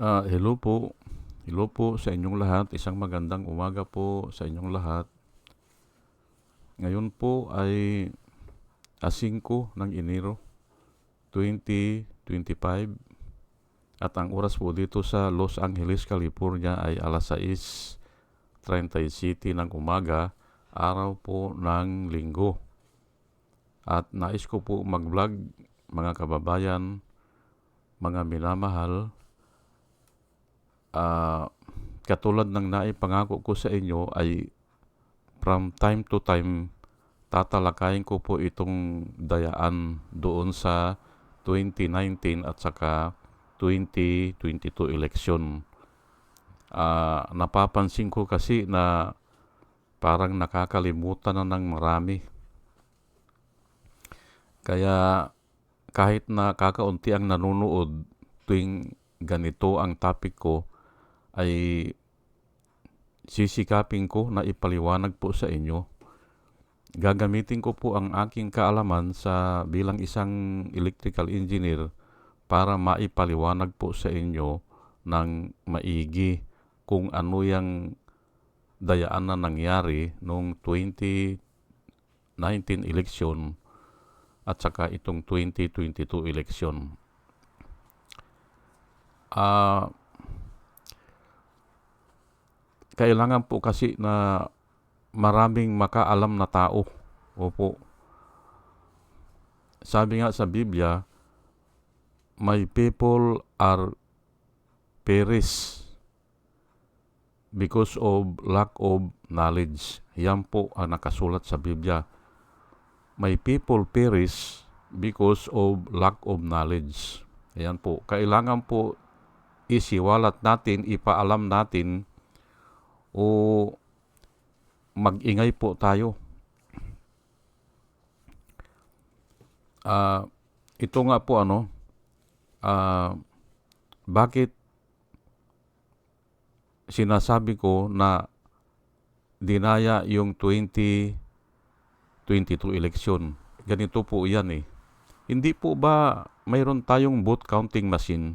Ah, hello po. Hello po sa inyong lahat. Isang magandang umaga po sa inyong lahat. Ngayon po ay a 5 ng Enero 2025 at ang oras po dito sa Los Angeles, California ay alas 6.37 ng umaga, araw po ng linggo. At nais ko po mag-vlog mga kababayan, mga minamahal, ah, katulad ng naipangako ko sa inyo ay from time to time tatalakayin ko po itong dayaan doon sa 2019 at saka 2022 election. Ah, napapansin ko kasi na parang nakakalimutan na ng marami. Kaya kahit na kakaunti ang nanonood tuwing ganito ang topic ko, ay sisikapin ko na ipaliwanag po sa inyo. Gagamitin ko po ang aking kaalaman sa bilang isang electrical engineer para maipaliwanag po sa inyo ng maigi kung ano yung dayaan na nangyari noong 2019 election at saka itong 2022 election. Ah, kailangan po kasi na maraming makaalam na tao. Opo. Sabi nga sa Biblia, my people are perish because of lack of knowledge. Yan po ang nakasulat sa Biblia. My people perish because of lack of knowledge. Ayan po. Kailangan po isiwalat natin, ipaalam natin o mag-ingay po tayo. Ah, ito nga po ano, ah, bakit sinasabi ko na dinaya yung 2022 election. Ganito po yan eh. Hindi po ba mayroon tayong vote counting machine?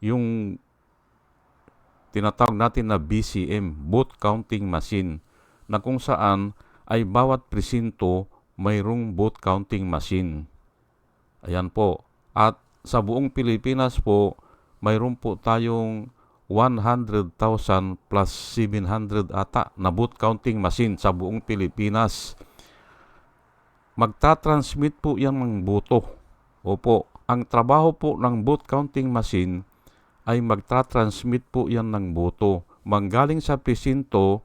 Yung tinatawag natin na BCM, vote counting machine, na kung saan ay bawat presinto mayroong vote counting machine. Ayan po. At sa buong Pilipinas po, mayroon po tayong 100,000 plus 700 ata na vote counting machine sa buong Pilipinas. Magta-transmit po yan ng boto. Opo, ang trabaho po ng vote counting machine ay magta-transmit po yan ng boto. Manggaling sa presinto,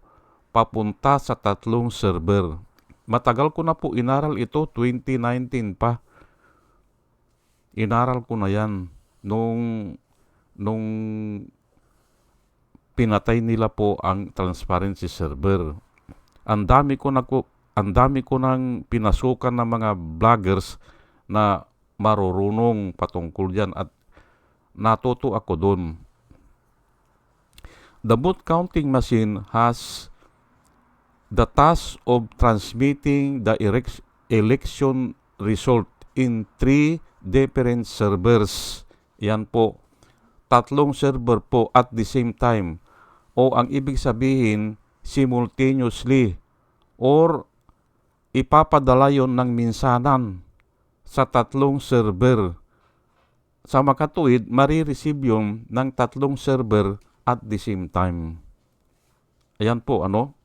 papunta sa tatlong server. Matagal ko na po inaral ito, 2019 pa. Inaral ko na yan nung, nung pinatay nila po ang transparency server. Ang dami ko na ko, ang dami ko nang pinasukan ng mga vloggers na marurunong patungkol diyan at natuto ako doon. The vote counting machine has the task of transmitting the election result in three different servers. Yan po. Tatlong server po at the same time. O ang ibig sabihin, simultaneously. Or ipapadala yon ng minsanan sa tatlong server. Sa makatuwid, marireceive yun ng tatlong server at the same time. Ayan po, ano?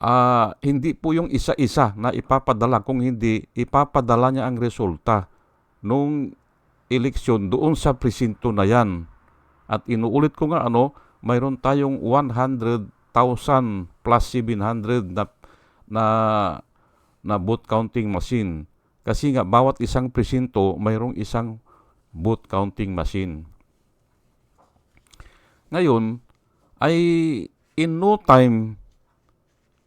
Ah, hindi po yung isa-isa na ipapadala kung hindi ipapadala niya ang resulta nung eleksyon doon sa presinto na yan. At inuulit ko nga ano, mayroon tayong 100,000 plus 700 na na na vote counting machine. Kasi nga bawat isang presinto mayroong isang vote counting machine. Ngayon ay in no time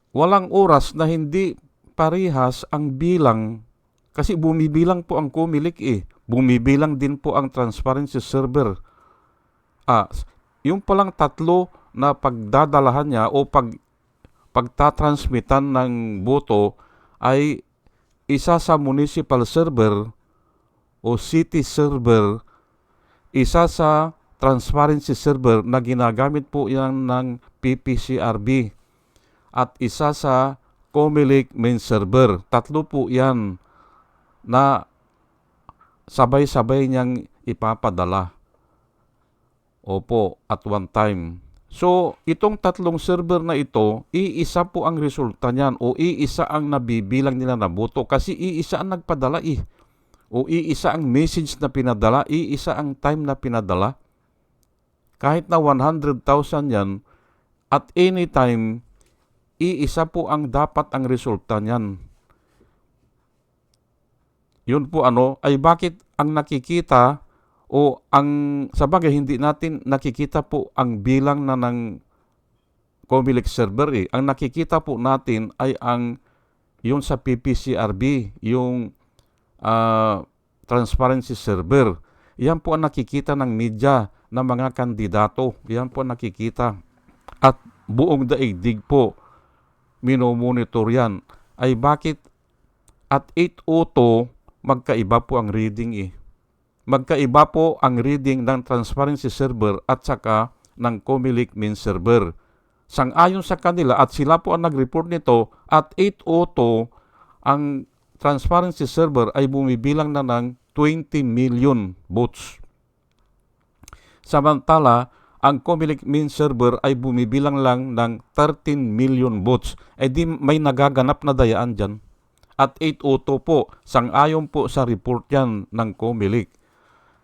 walang oras na hindi parihas ang bilang kasi bumibilang po ang Comelec eh. Bumibilang din po ang transparency server. Ah, yung palang tatlo na pagdadalahan niya o pag pagtatransmitan ng boto ay isa sa municipal server o city server, isa sa transparency server na ginagamit po yan ng PPCRB at isa sa Comelec main server. Tatlo po yan na sabay-sabay niyang ipapadala. Opo, at one time. So, itong tatlong server na ito, iisa po ang resulta niyan o iisa ang nabibilang nila na boto kasi iisa ang nagpadala eh. O iisa ang message na pinadala, iisa ang time na pinadala. Kahit na 100,000 yan, at any time, iisa po ang dapat ang resulta niyan. Yun po ano, ay bakit ang nakikita o ang sa bagay hindi natin nakikita po ang bilang na ng Comelec server eh. Ang nakikita po natin ay ang yung sa PPCRB, yung ah, transparency server. Yan po ang nakikita ng media ng mga kandidato. Yan po ang nakikita. At buong daigdig po minomonitor yan. Ay bakit at 8.02 magkaiba po ang reading eh. Magkaiba po ang reading ng transparency server at saka ng Comelec main server. Sang-ayon sa kanila at sila po ang nag-report nito at 8.02 ang transparency server ay bumibilang na ng 20 million votes. Samantala, ang Comelec main server ay bumibilang lang ng 13 million votes. Eh di may nagaganap na dayaan dyan. At 8.02 po, sang-ayon po sa report yan ng Comelec.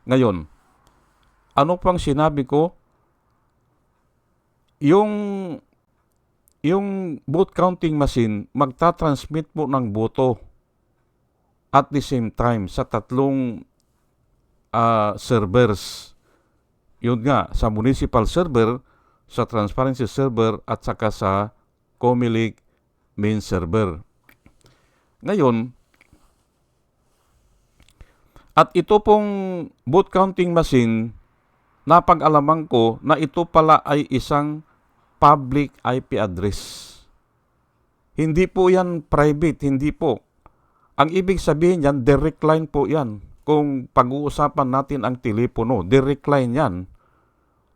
Ngayon, ano pang sinabi ko? Yung yung vote counting machine magta-transmit po ng boto at the same time sa tatlong ah, servers. Yun nga, sa municipal server, sa transparency server at saka sa Comelec main server. Ngayon, at ito pong vote counting machine, napag-alaman ko na ito pala ay isang public IP address. Hindi po yan private, hindi po. Ang ibig sabihin yan, direct line po yan. Kung pag-uusapan natin ang telepono, direct line yan.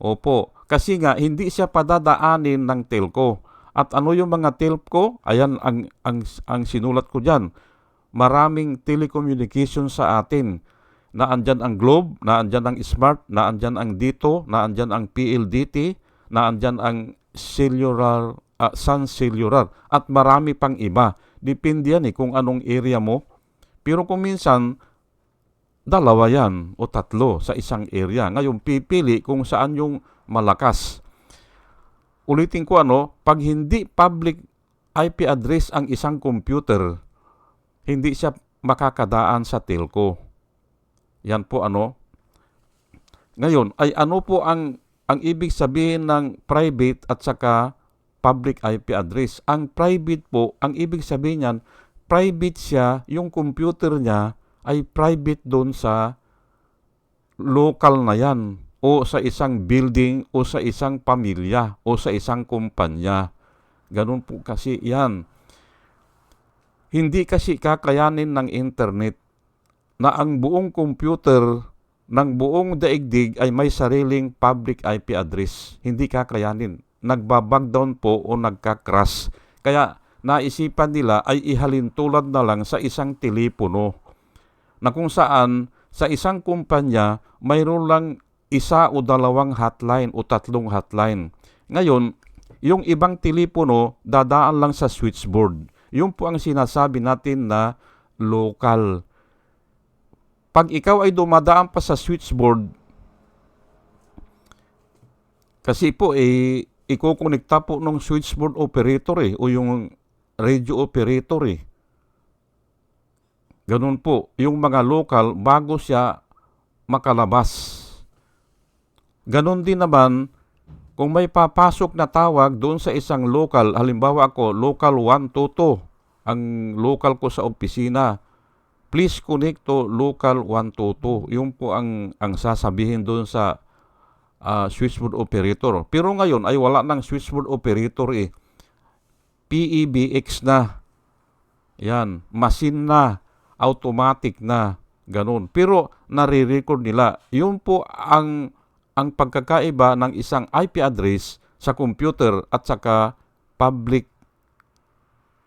Opo, kasi nga hindi siya padadaanin ng telco. At ano yung mga telco? Ayan ang, ang, ang sinulat ko dyan. Maraming telecommunication sa atin. Naandyan ang Globe, naandyan ang Smart, naandyan ang Dito, naandyan ang PLDT, naandyan ang cellular, ah, Sun Cellular, at marami pang iba. Depende yan eh kung anong area mo. Pero kung minsan, dalawa yan o tatlo sa isang area. Ngayon, pipili kung saan yung malakas. Ulitin ko ano, pag hindi public IP address ang isang computer, hindi siya makakadaan sa telco. Yan po ano. Ngayon, ay ano po ang ang ibig sabihin ng private at saka public IP address. Ang private po, ang ibig sabihin niyan, private siya, yung computer niya ay private doon sa local na yan o sa isang building o sa isang pamilya o sa isang kumpanya. Ganun po kasi yan. Hindi kasi kakayanin ng internet na ang buong computer ng buong daigdig ay may sariling public IP address. Hindi kakayanin. Nagbabag down po o nagka-crash. Kaya naisipan nila ay ihalin tulad na lang sa isang telepono na kung saan sa isang kumpanya mayroon lang isa o dalawang hotline o tatlong hotline. Ngayon, yung ibang telepono dadaan lang sa switchboard. Yun po ang sinasabi natin na local. Pag ikaw ay dumadaan pa sa switchboard, kasi po eh, ikukonekta po ng switchboard operator eh, o yung radio operator eh. Ganun po, yung mga local, bago siya makalabas. Ganon din naman, kung may papasok na tawag doon sa isang local, halimbawa ako, local 122, ang local ko sa opisina, please connect to local 122. Yun po ang, ang sasabihin doon sa uh, switchboard operator. Pero ngayon ay wala ng switchboard operator eh. PEBX na. Yan, machine na, automatic na, ganun. Pero nare-record nila. Yun po ang ang pagkakaiba ng isang IP address sa computer at saka public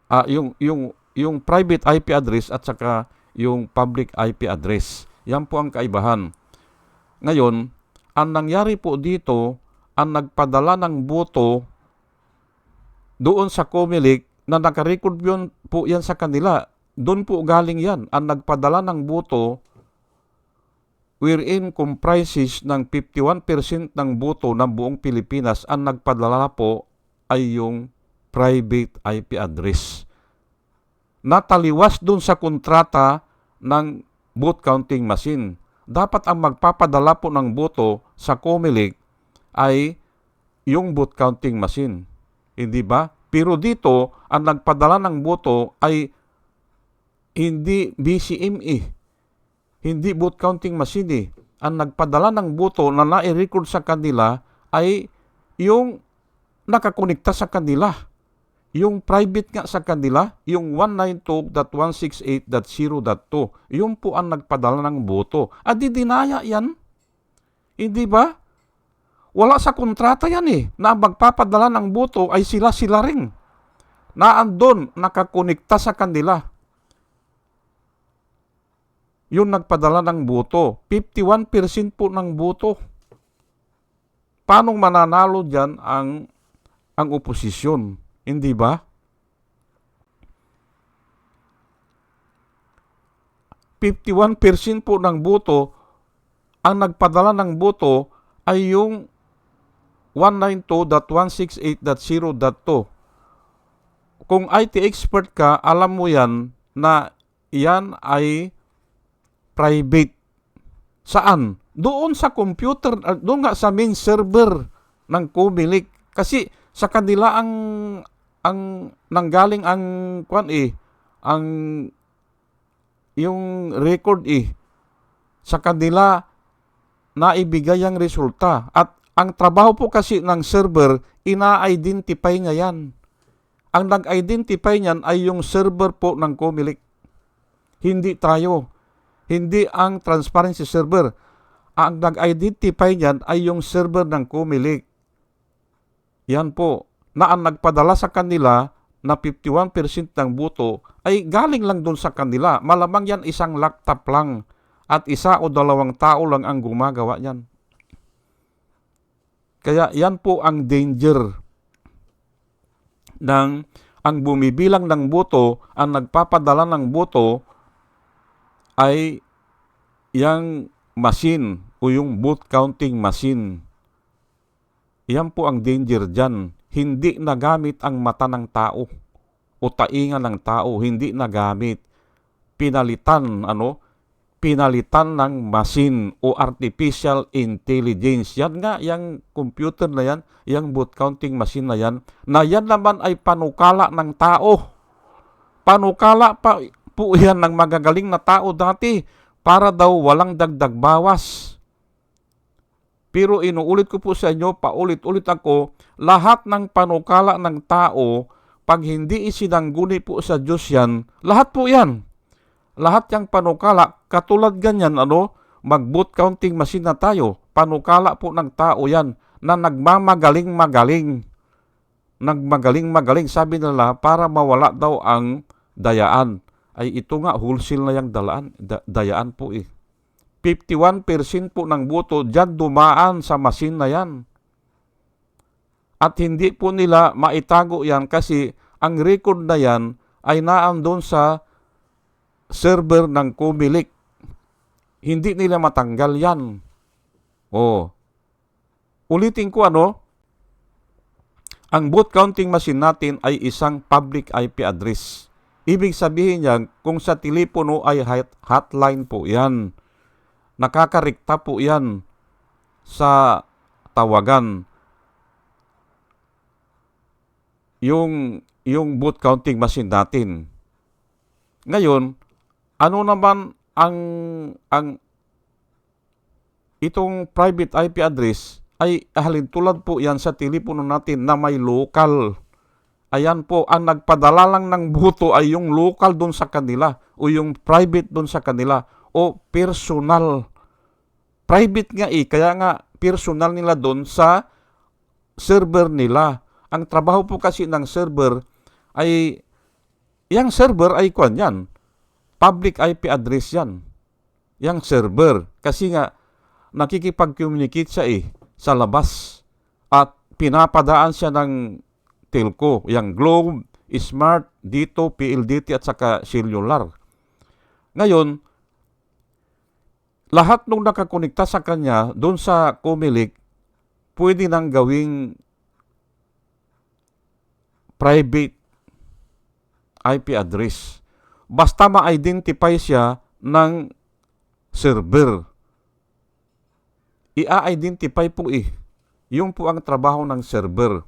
ah yung yung yung private IP address at saka yung public IP address. Yan po ang kaibahan. Ngayon, ang nangyari po dito, ang nagpadala ng boto doon sa Comelec na nakarecord yun po yan sa kanila. Doon po galing yan. Ang nagpadala ng boto wherein comprises ng 51% ng boto ng buong Pilipinas ang nagpadala po ay yung private IP address. Nataliwas doon sa kontrata ng vote counting machine. Dapat ang magpapadala po ng boto sa Comelec ay yung vote counting machine. Hindi ba? Pero dito, ang nagpadala ng boto ay hindi BCME, hindi vote counting machine. eh. Ang nagpadala ng boto na nai-record sa kanila ay yung nakakonekta sa kanila. Yung private nga sa kanila, yung 192.168.0.2, yun po ang nagpadala ng boto. At di dinaya yan. Hindi ba? Wala sa kontrata yan eh, na magpapadala ng boto ay sila-sila rin. Na andon, nakakonekta sa kanila. Yung nagpadala ng boto, 51% po ng boto. Paano mananalo dyan ang, ang oposisyon? Hindi ba? % po ng boto, ang nagpadala ng boto ay yung 192.168.0.2. Kung IT expert ka, alam mo yan na yan ay private. Saan? Doon sa computer, ah, doon nga sa main server ng Comelec. Kasi sa kanila ang ang nanggaling ang kwan eh, ang yung record eh sa kanila naibigay ang resulta at ang trabaho po kasi ng server ina-identify niya yan. Ang nag-identify niyan ay yung server po ng Comelec. Hindi tayo. Hindi ang transparency server. Ang nag-identify niyan ay yung server ng Comelec. Yan po. Na ang nagpadala sa kanila na 51% ng boto ay galing lang doon sa kanila. Malamang yan isang laptop lang at isa o dalawang tao lang ang gumagawa yan. Kaya yan po ang danger ng ang bumibilang ng boto, ang nagpapadala ng boto ay yung machine o yung vote counting machine. Yan po ang danger dyan. Hindi nagamit ang mata ng tao o tainga ng tao, hindi nagamit. Pinalitan, ano, pinalitan ng machine o artificial intelligence. Yan nga, yung computer na yan, yung vote counting machine na yan, na yan naman ay panukala ng tao. Panukala pa po yan ng magagaling na tao dati para daw walang dagdag bawas. Pero inuulit ko po sa inyo, paulit-ulit ako, lahat ng panukala ng tao, pag hindi isinangguni po sa Diyos yan, lahat po yan. Lahat yung panukala, katulad ganyan, ano, mag-boot counting machine na tayo. Panukala po ng tao yan na nagmamagaling-magaling. Nagmagaling-magaling, sabi nila, para mawala daw ang dayaan. Ay ito nga, wholesale na yung dalaan, da, dayaan po eh. 51% po ng boto dyan dumaan sa machine na yan. At hindi po nila maitago yan kasi ang record na yan ay naandun sa server ng Comelec. Hindi nila matanggal yan. Oh. Ulitin ko ano, ang vote counting machine natin ay isang public IP address. Ibig sabihin niyan, kung sa telepono ay hotline po yan nakakarikta po yan sa tawagan. Yung, yung boot counting machine natin. Ngayon, ano naman ang, ang itong private IP address ay halintulad po yan sa telepono natin na may local. Ayan po, ang nagpadala lang ng buto ay yung local doon sa kanila o yung private doon sa kanila o personal. Private nga eh, kaya nga personal nila doon sa server nila. Ang trabaho po kasi ng server ay, yung server ay kwan yan. Public IP address yan. Yang server. Kasi nga, nakikipag-communicate siya eh sa labas. At pinapadaan siya ng telco. Yang Globe, Smart, Dito, PLDT at saka cellular. Ngayon, lahat nung nakakonekta sa kanya doon sa Comelec, pwede nang gawing private IP address. Basta ma-identify siya ng server. I-identify po eh. Yung po ang trabaho ng server.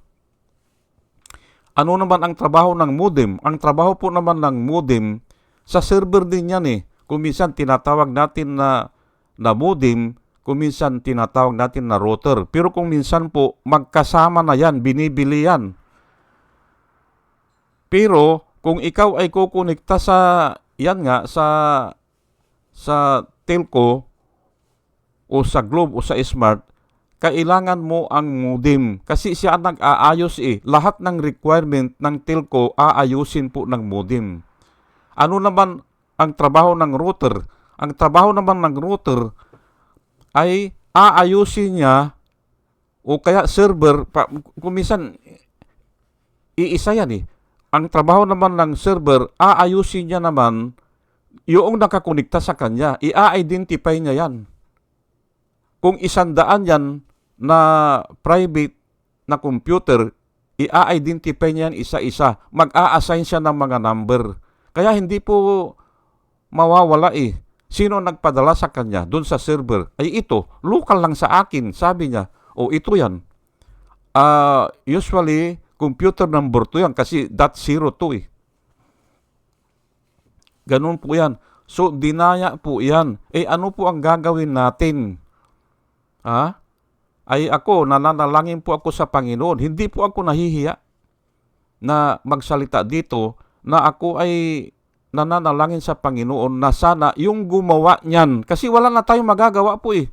Ano naman ang trabaho ng modem? Ang trabaho po naman ng modem, sa server din yan eh. Kung minsan tinatawag natin na, na modem, kung minsan tinatawag natin na router. Pero kung minsan po, magkasama na yan, binibili yan. Pero kung ikaw ay kukonekta sa yan nga sa sa telco o sa Globe o sa Smart, kailangan mo ang modem kasi siya ang nag-aayos eh. Lahat ng requirement ng telco aayusin po ng modem. Ano naman ang trabaho ng router? Ang trabaho naman ng router ay aayusin niya o kaya server, pa, kung minsan iisa yan eh ang trabaho naman ng server, aayusin niya naman yung nakakonekta sa kanya. I-identify niya yan. Kung isandaan yan na private na computer, i-identify niya yan isa-isa. Mag-a-assign siya ng mga number. Kaya hindi po mawawala eh. Sino nagpadala sa kanya doon sa server? Ay ito, local lang sa akin, sabi niya. O ito yan. Uh, usually, computer number 2 yan kasi dot zero to eh. Ganun po yan. So, dinaya po yan. Eh, ano po ang gagawin natin? Ha? Ay ako, nananalangin po ako sa Panginoon. Hindi po ako nahihiya na magsalita dito na ako ay nananalangin sa Panginoon na sana yung gumawa niyan. Kasi wala na tayong magagawa po eh.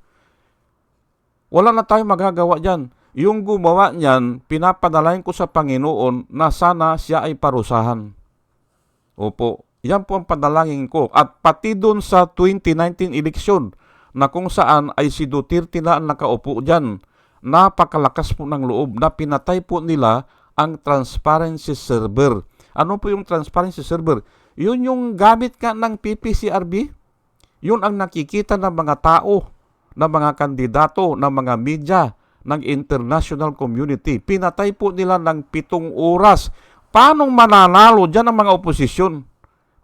Wala na tayong magagawa dyan yung gumawa niyan, pinapadalain ko sa Panginoon na sana siya ay parusahan. Opo, yan po ang padalangin ko. At pati doon sa 2019 eleksyon na kung saan ay si Duterte na ang nakaupo dyan, napakalakas po ng loob na pinatay po nila ang transparency server. Ano po yung transparency server? Yun yung gamit ka ng PPCRB. Yun ang nakikita ng mga tao, ng mga kandidato, ng mga media, ng international community. Pinatay po nila ng pitong oras. Paano mananalo dyan ang mga oposisyon?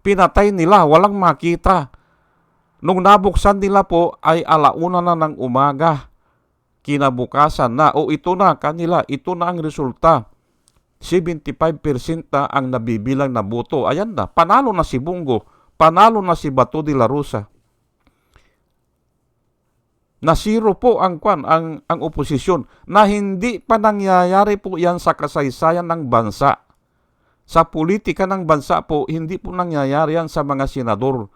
Pinatay nila, walang makita. Nung nabuksan nila po ay alauna na ng umaga. Kinabukasan na, o ito na kanila, ito na ang resulta. 75% na ang nabibilang na boto. Ayan na, panalo na si Bungo, panalo na si Bato de la Rosa na zero po ang kwan ang ang oposisyon na hindi pa nangyayari po yan sa kasaysayan ng bansa. Sa politika ng bansa po, hindi po nangyayari yan sa mga senador.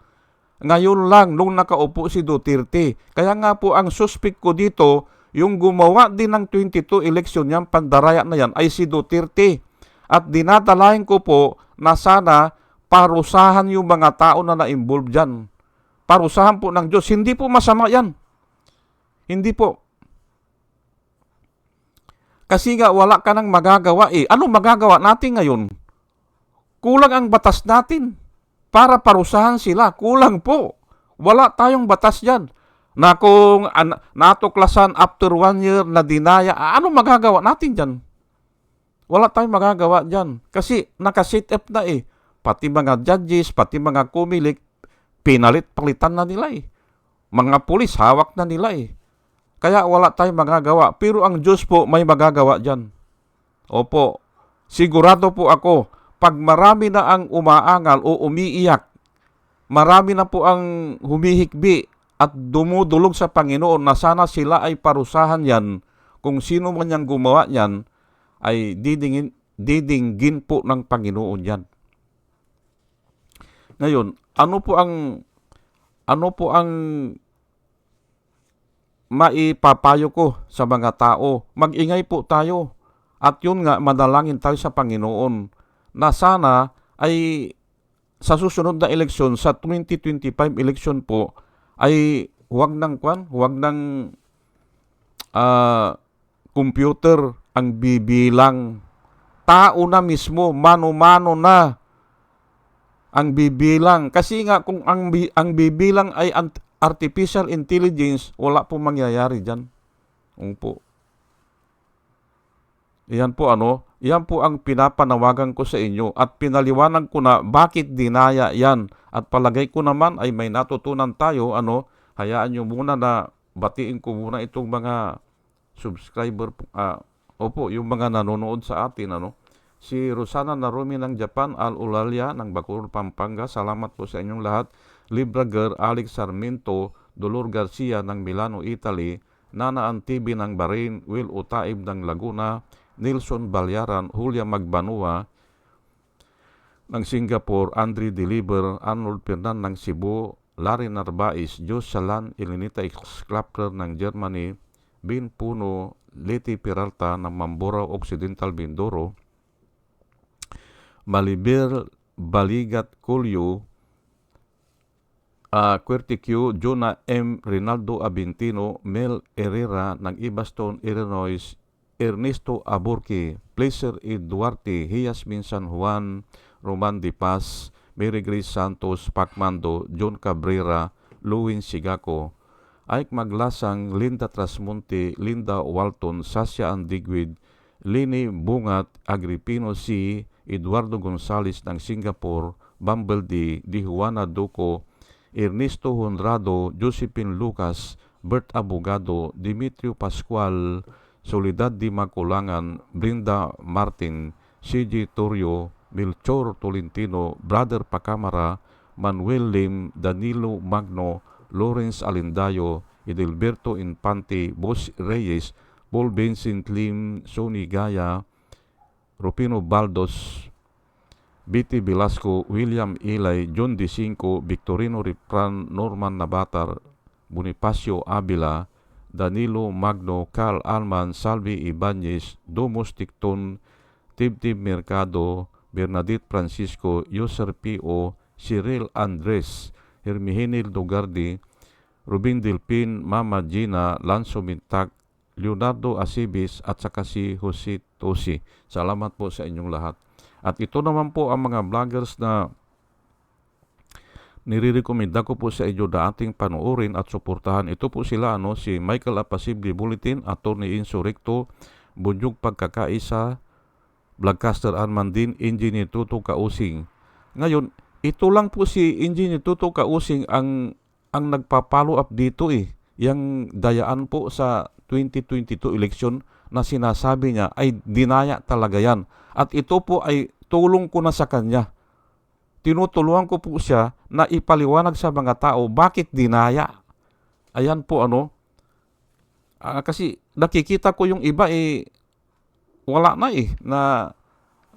Ngayon lang, nung nakaupo si Duterte. Kaya nga po, ang suspect ko dito, yung gumawa din ng 22 election yan, pandaraya na yan, ay si Duterte. At dinadalayan ko po na sana parusahan yung mga tao na na-involve dyan. Parusahan po ng Diyos. Hindi po masama yan. Hindi po. Kasi nga wala ka nang magagawa eh. Ano magagawa natin ngayon? Kulang ang batas natin para parusahan sila. Kulang po. Wala tayong batas yan. Na kung an, natuklasan after one year na dinaya, ano magagawa natin dyan? Wala tayong magagawa dyan. Kasi nakasit up na eh. Pati mga judges, pati mga kumilik, pinalit, palitan na nila eh. Mga pulis, hawak na nila eh. Kaya wala tayong magagawa. Pero ang Diyos po may magagawa dyan. Opo, sigurado po ako, pag marami na ang umaangal o umiiyak, marami na po ang humihikbi at dumudulog sa Panginoon na sana sila ay parusahan yan, kung sino man yang gumawa yan, ay didingin, didinggin po ng Panginoon yan. Ngayon, ano po ang ano po ang maipapayo ko sa mga tao, mag-ingay po tayo. At yun nga, madalangin tayo sa Panginoon na sana ay sa susunod na eleksyon, sa 2025 election po, ay huwag nang kwan, huwag nang ah, computer ang bibilang. Tao na mismo, mano-mano na ang bibilang. Kasi nga kung ang, ang bibilang ay artificial intelligence, wala po mangyayari dyan. Opo. Iyan po ano, iyan po ang pinapanawagan ko sa inyo at pinaliwanag ko na bakit dinaya yan. At palagay ko naman ay may natutunan tayo, ano, hayaan nyo muna na batiin ko muna itong mga subscriber, ah, opo, yung mga nanonood sa atin, ano. Si Rosana Narumi ng Japan, Al Ulalia ng Bacoor, Pampanga, salamat po sa inyong lahat. Librager, Alex Sarmiento, Dolor Garcia ng Milano, Italy, Nana Antibi ng Bahrain, Will Utaib ng Laguna, Nilson Balyaran, Julia Magbanua ng Singapore, Andre Deliver, Arnold Fernan ng Cebu, Larry Narbais, Jos Salan, Elenita Klapler ng Germany, Bin Puno, Leti Peralta ng Mambora Occidental Mindoro, Malibir Baligat Kulyo, uh, Querticu, Jonah M. Rinaldo Abintino, Mel Herrera ng Ibaston, Illinois, Ernesto Aburki, Placer E. Duarte, Hiasmin San Juan, Roman Di Paz, Mary Grace Santos, Pacmando, John Cabrera, Luwin Sigaco, Ike Maglasang, Linda Trasmonte, Linda Walton, Sasha Andigwid, Lini Bungat, Agripino C., Eduardo Gonzales ng Singapore, Bumble D., Di Juana Duco, Ernesto Honrado, Josephine Lucas, Bert Abogado, Dimitrio Pascual, Soledad Di Maculangan, Brinda Martin, CJ Torrio, Melchor Tolentino, Brother Pacamara, Manuel Lim, Danilo Magno, Lawrence Alindayo, Edelberto Infante, Boss Reyes, Paul Vincent Lim, Sonny Gaya, Rupino Baldos, B.T. Velasco, William Ilay, John D. Cinco, Victorino Ripran, Norman Nabatar, Bonifacio Avila, Danilo Magno, Carl Alman, Salvi Ibanez, Domos Ticton, Tibtib Mercado, Bernadette Francisco, Yoser P.O., Cyril Andres, Hermihenil Dogardi, Rubin Dilpin, Mama Gina, Lanzo Mintak, Leonardo Asibis at saka si Jose Tosi. Salamat po sa inyong lahat. At ito naman po ang mga vloggers na nirirekomenda ko po sa inyo na ating panoorin at suportahan. Ito po sila, ano, si Michael Apasibli Bulletin, Attorney Insurrecto, Bunyog Pagkakaisa, Vlogcaster Armandin, Engineer Tuto Kausing. Ngayon, ito lang po si Engineer Tuto Kausing ang ang nagpa-follow up dito eh. Yang dayaan po sa 2022 election na sinasabi niya ay dinaya talaga yan. At ito po ay tulong ko na sa kanya tinutulungan ko po siya na ipaliwanag sa mga tao bakit dinaya. Ayan po ano. Ah, kasi nakikita ko yung iba eh wala na eh na,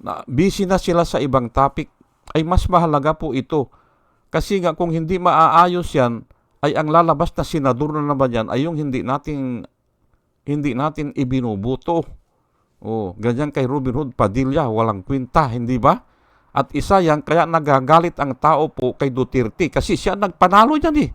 na busy na sila sa ibang topic ay mas mahalaga po ito. Kasi nga kung hindi maaayos yan ay ang lalabas na senador na naman yan ay yung hindi natin hindi natin ibinubuto. Oh, ganyan kay Robin Hood Padilla, walang kwenta, hindi ba? At isa yan, kaya nagagalit ang tao po kay Duterte kasi siya nagpanalo dyan eh.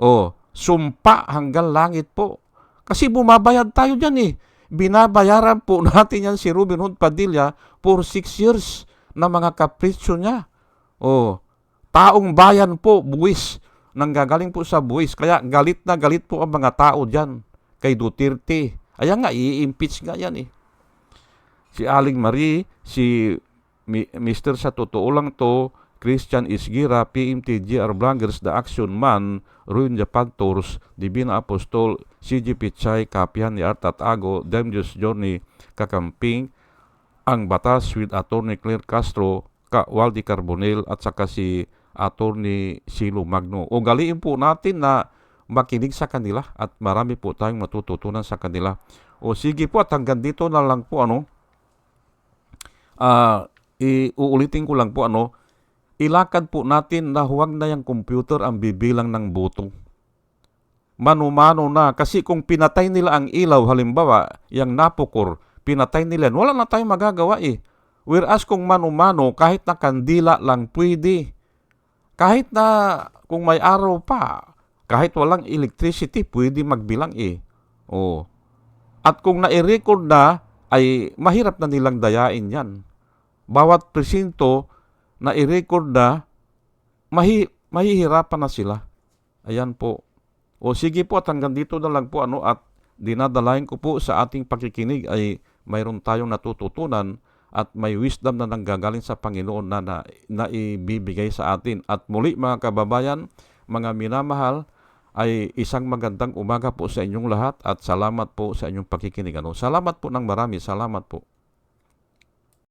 Oh, sumpa hanggang langit po. Kasi bumabayad tayo dyan eh. Binabayaran po natin yan si Ruben Hood Padilla for 6 years na mga kapritsyo niya. Oh, taong bayan po, buwis, nanggagaling po sa buwis. Kaya galit na galit po ang mga tao dyan kay Duterte. Ayan nga, i-impeach nga yan eh. Si Aling Marie, si Mr. sa totoo lang to, Christian Isgira, PMT, GR The Action Man, Ruin Japan Tours, Divina Apostol, CG Pichay, Kapihan ni Art Ago, Demjus Journey, Kakamping, Ang Batas with Attorney Claire Castro, Ka Waldi Carbonel, at saka si Attorney Silo Magno. O galiin po natin na makinig sa kanila at marami po tayong matututunan sa kanila. O sige po at hanggang dito na lang po ano, ah, iuulitin ko lang po ano, ilakad po natin na huwag na yung computer ang bibilang ng boto. manumano na. Kasi kung pinatay nila ang ilaw, halimbawa, yung napukor, pinatay nila, wala na tayong magagawa eh. Whereas kung manumano, kahit na kandila lang pwede. Kahit na kung may araw pa, kahit walang electricity, pwede magbilang eh. Oh. At kung nai-record na, ay mahirap na nilang dayain yan. Bawat presinto na i-record na, mahi, mahihirapan na sila. Ayan po. O sige po at hanggang dito na lang po ano at dinadalayan ko po sa ating pakikinig ay mayroon tayong natututunan at may wisdom na nanggagaling sa Panginoon na, na, na ibibigay sa atin. At muli mga kababayan, mga minamahal, ay isang magandang umaga po sa inyong lahat at salamat po sa inyong pakikinig. Ano? Salamat po ng marami. Salamat po.